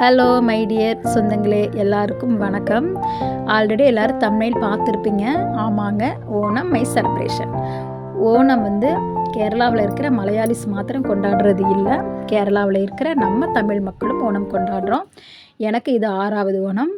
Hello my dear சொந்தங்களே எல்லாருக்கும் வணக்கம். ஆல்ரெடி எல்லோரும் தமிழில் பார்த்துருப்பீங்க. ஆமாங்க ஓணம் மை செலப்ரேஷன் ஓணம் வந்து கேரளாவில் இருக்கிற மலையாளிஸ் மாத்திரம் கொண்டாடுறது இல்லை. கேரளாவில் இருக்கிற நம்ம தமிழ் மக்களும் ஓணம் கொண்டாடுறோம். எனக்கு இது ஆறாவது ஓணம்.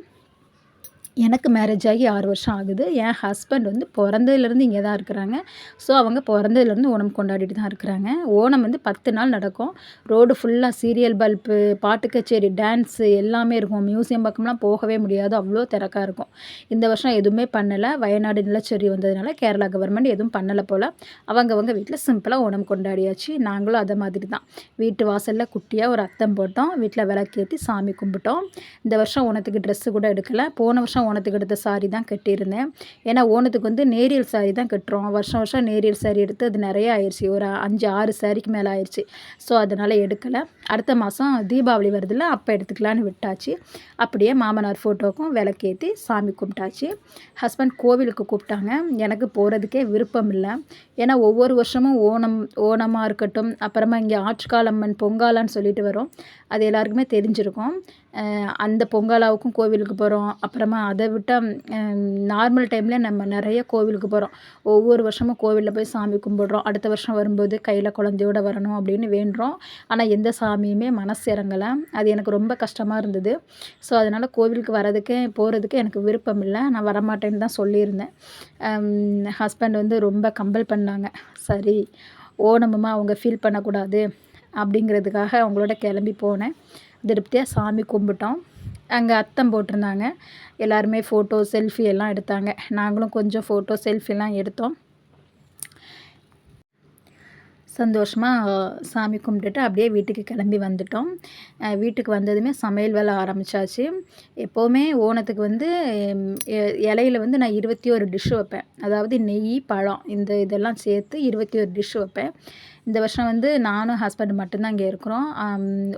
எனக்கு மேரேஜ் ஆகி ஆறு வருஷம் ஆகுது. என் ஹஸ்பண்ட் வந்து பிறந்ததுலேருந்து இங்கே தான் இருக்கிறாங்க. ஸோ அவங்க பிறந்ததுலேருந்து ஓணம் கொண்டாடிட்டு தான் இருக்கிறாங்க. ஓணம் வந்து பத்து நாள் நடக்கும். ரோடு ஃபுல்லாக சீரியல் பல்பு பாட்டு கச்சேரி டான்ஸு எல்லாமே இருக்கும். மியூசியம் பக்கம்லாம் போகவே முடியாது. அவ்வளோ திறக்காக இருக்கும். இந்த வருஷம் எதுவுமே பண்ணலை. வயநாடு நிலச்சரி வந்ததுனால கேரளா கவர்மெண்ட் எதுவும் பண்ணலை போல். அவங்கவங்க வீட்டில் சிம்பிளாக ஓணம் கொண்டாடியாச்சு. நாங்களும் அதை மாதிரி தான். வீட்டு வாசலில் குட்டியாக ஒரு அத்தம் போட்டோம். வீட்டில் விளக்கேற்றி சாமி கும்பிட்டோம். இந்த வருஷம் ஓணத்துக்கு ட்ரெஸ்ஸு கூட எடுக்கலை. போன வருஷம் ஓணத்துக்கு எடுத்த சாரி தான் கட்டியிருந்தேன். ஏன்னா ஓணத்துக்கு வந்து நேரியல் சாரி தான் கட்டுறோம். வருஷம் வருஷம் நேரியல் சாரி எடுத்து அது நிறைய ஆயிடுச்சு ஒரு அஞ்சு ஆறு சாரிக்கு மேலே ஆயிடுச்சு ஸோ அதனால் எடுக்கலை. அடுத்த மாதம் தீபாவளி வருதுல்ல அப்போ எடுத்துக்கலான்னு விட்டாச்சு. அப்படியே மாமனார் ஃபோட்டோக்கும் விளக்கேற்றி சாமி கும்பிட்டாச்சு. ஹஸ்பண்ட் கோவிலுக்கு கூப்பிட்டாங்க. எனக்கு போகிறதுக்கே விருப்பம் இல்லை. ஏன்னா ஒவ்வொரு வருஷமும் ஓணம் ஓணமாக இருக்கட்டும் அப்புறமா இங்கே ஆற்றுக்காலம்மன் பொங்காலான்னு சொல்லிட்டு வரும். அது எல்லாருக்குமே தெரிஞ்சிருக்கும். அந்த பொங்காலாவுக்கும் கோவிலுக்கு போகிறோம் அப்புறமா அது அதை விட்டால் நார்மல் டைமில் நம்ம நிறைய கோவிலுக்கு போகிறோம் ஒவ்வொரு வருஷமும் கோவிலில் போய் சாமி கும்பிட்றோம். அடுத்த வருஷம் வரும்போது கையில் குழந்தையோட வரணும் அப்படின்னு வேண்டுறோம். ஆனால் எந்த சாமியுமே மனசு இறங்கலை. அது எனக்கு ரொம்ப கஷ்டமாக இருந்தது. ஸோ அதனால் கோவிலுக்கு வரதுக்கு போகிறதுக்கு எனக்கு விருப்பம் இல்லை. நான் வரமாட்டேன்னு தான் சொல்லியிருந்தேன். ஹஸ்பண்ட் வந்து ரொம்ப கம்பல் பண்ணாங்க. சரி ஓணமுமா அவங்க ஃபீல் பண்ணக்கூடாது அப்படிங்கிறதுக்காக அவங்களோட கிளம்பி போனேன். திருப்தியாக சாமி கும்பிட்டோம். அங்கே அத்தம் போட்டிருந்தாங்க. எல்லாருமே ஃபோட்டோ செல்ஃபி எல்லாம் எடுத்தாங்க. நாங்களும் கொஞ்சம் ஃபோட்டோ செல்ஃபிலாம் எடுத்தோம். சந்தோஷமாக சாமி கும்பிட்டுட்டு அப்படியே வீட்டுக்கு கிளம்பி வந்துட்டோம். வீட்டுக்கு வந்ததுமே சமையல் வேலை ஆரம்பித்தாச்சு எப்போவுமே ஓணத்துக்கு வந்து இலையில வந்து நான் இருபத்தி ஒரு டிஷ்ஷு வைப்பேன். அதாவது நெய் பழம் இந்த இதெல்லாம் சேர்த்து இருபத்தி ஒரு டிஷ்ஷு வைப்பேன். இந்த வருஷம் வந்து நானும் ஹஸ்பண்ட் மட்டும்தான் இங்கே இருக்கிறோம்.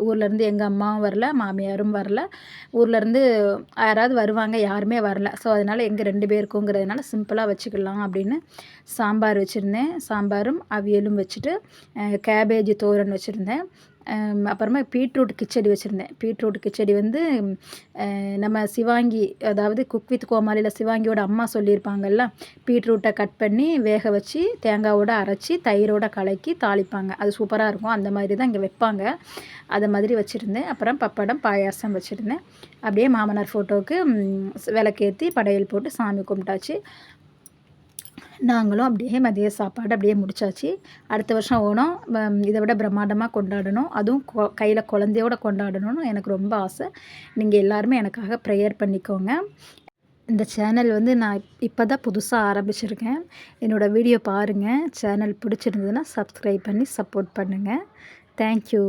ஊர்லேருந்து எங்கள் அம்மாவும் வரல மாமியாரும் வரல. ஊர்லேருந்து யாராவது வருவாங்க யாருமே வரல. ஸோ அதனால் எங்கள் ரெண்டு பேருக்குங்கிறதுனால சிம்பிளாக வச்சுக்கலாம் அப்படின்னு சாம்பார் வச்சுருந்தேன். சாம்பாரும் அவியலும் வச்சுட்டு கேபேஜ் தோரன் வச்சுருந்தேன். அப்புறமா பீட்ரூட் கிச்சடி வச்சுருந்தேன். பீட்ரூட் கிச்சடி வந்து நம்ம சிவாங்கி அதாவது குக் வித் கோமாளியில் சிவாங்கியோட அம்மா சொல்லியிருப்பாங்கல்ல பீட்ரூட்டை கட் பண்ணி வேக வச்சு தேங்காவோட அரைச்சி தயிரோட கலக்கி தாளிப்பாங்க. அது சூப்பராக இருக்கும். அந்த மாதிரி தான் இங்கே வைப்பாங்க. அதை மாதிரி வச்சுருந்தேன். அப்புறம் பப்படம் பாயாசம் வச்சுருந்தேன். அப்படியே மாமனார் ஃபோட்டோவுக்கு விளக்கேற்றி படையல் போட்டு சாமி கும்பிட்டாச்சு. நாங்களும் அப்படியே மதிய சாப்பாடு அப்படியே முடிச்சாச்சு. அடுத்த வருஷம் ஓணம். இதை விட பிரம்மாண்டமாக கொண்டாடணும். அதுவும் கொ கையில் குழந்தையோட கொண்டாடணும்னு எனக்கு ரொம்ப ஆசை. நீங்கள் எல்லாருமே எனக்காக ப்ரேயர் பண்ணிக்கோங்க. இந்த சேனல் வந்து நான் இப்போ தான் புதுசாக ஆரம்பிச்சிருக்கேன். என்னோடய வீடியோ பாருங்கள் சேனல் பிடிச்சிருந்ததுன்னா சப்ஸ்கிரைப் பண்ணி சப்போர்ட் பண்ணுங்கள் தேங்க்யூ